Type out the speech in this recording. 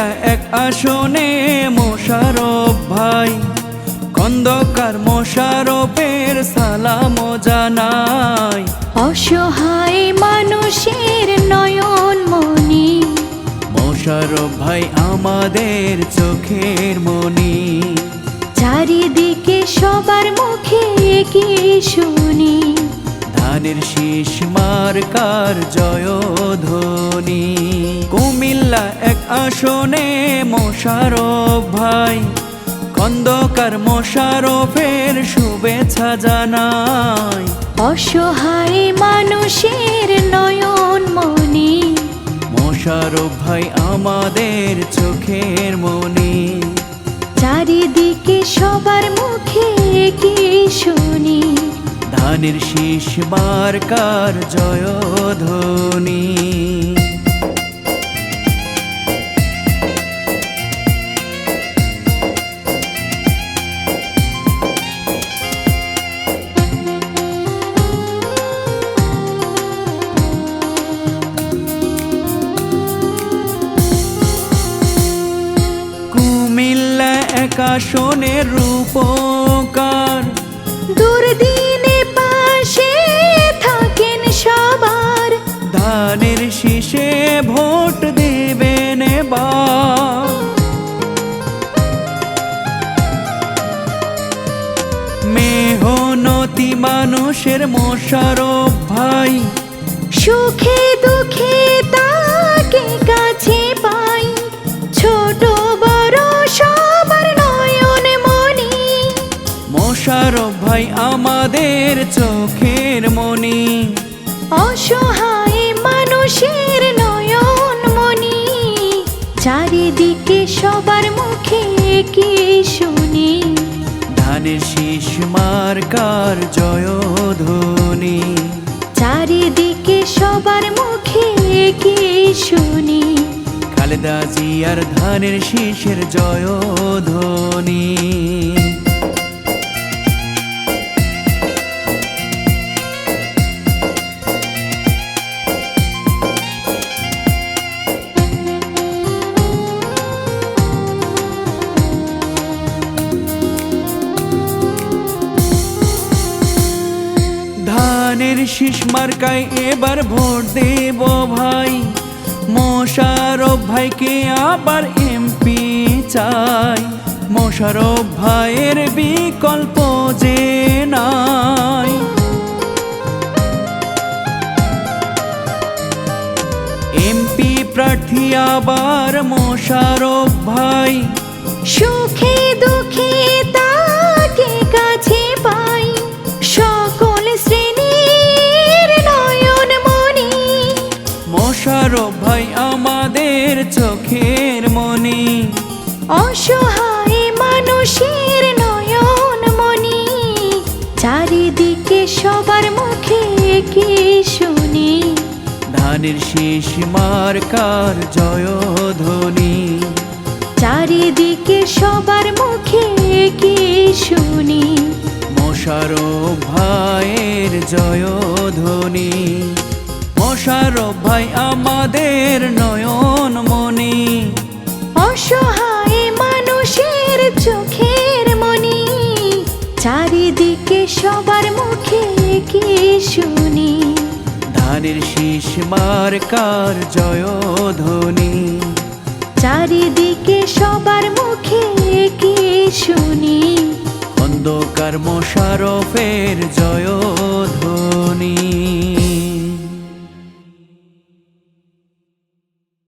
কুমিল্লা এক আসনে মোশারফ ভাই খন্দকার মোশারফের সালাম জানাই। অসহায় মানুষের নয়ন মনি মোশারফ ভাই আমাদের চোখের মনি চারিদিকে সবার মুখে কি শুনি। ধানের শীষ মার্কার জয়ধ্বনি। আসনে মোশারফ ভাই খন্দকার মোশারফের শুভেচ্ছা জানাই। অসহায় মানুষের নয়ন মনি মোশারফ ভাই আমাদের চোখের মনি চারিদিকে সবার মুখে কি শুনি। ধানের শীষ মার্কার জয়ধ্বনি। কুমিল্লা একাশনের রূপকার। দুর্দিনে পাশে থাকেন সবার। ধানের শীষে ভোট দেবেন এবার। মেহনতি মানুষের মোশারফ ভাই। সুখে দুঃখে ভাই আমাদের চোখের মনি অসহায় মানুষের নয়ন মনি চারিদিকে সবার মুখে কি শুনি। ধানের শীষ মার্কার জয়ধ্বনি। চারিদিকে সবার মুখে কি শুনি। খালেদা জিয়ার ধানের শীষের জয়ধ্বনি। শীষ মার্কায় এবার ভোট দেব ভাই। মোশারফ ভাইকে আবার এমপি চাই। মোশারফ ভাইয়ের বিকল্প যে নাই। এমপি প্রার্থী আবার মোশারফ ভাই। মোশারফ ভাই আমাদের চোখের মনি। অসহায় মানুষের নয়ন মনি চারিদিকে সবার মুখে কি শুনি। ধানের শীষ মার্কার জয়ধ্বনি। চারিদিকে সবার মুখে কি শুনি। মোশারফ ভাইয়ের জয়ধ্বনি ভাই আমাদের নয়ন মনি অসহায় মানুষের চোখের মনি চারিদিকে সবার মুখে কি শুনি। ধানের শীষ মার্কার জয়ধ্বনি। চারিদিকে সবার মুখে কি শুনি। অন্ধকার মোশারফের জয়ধ্বনি।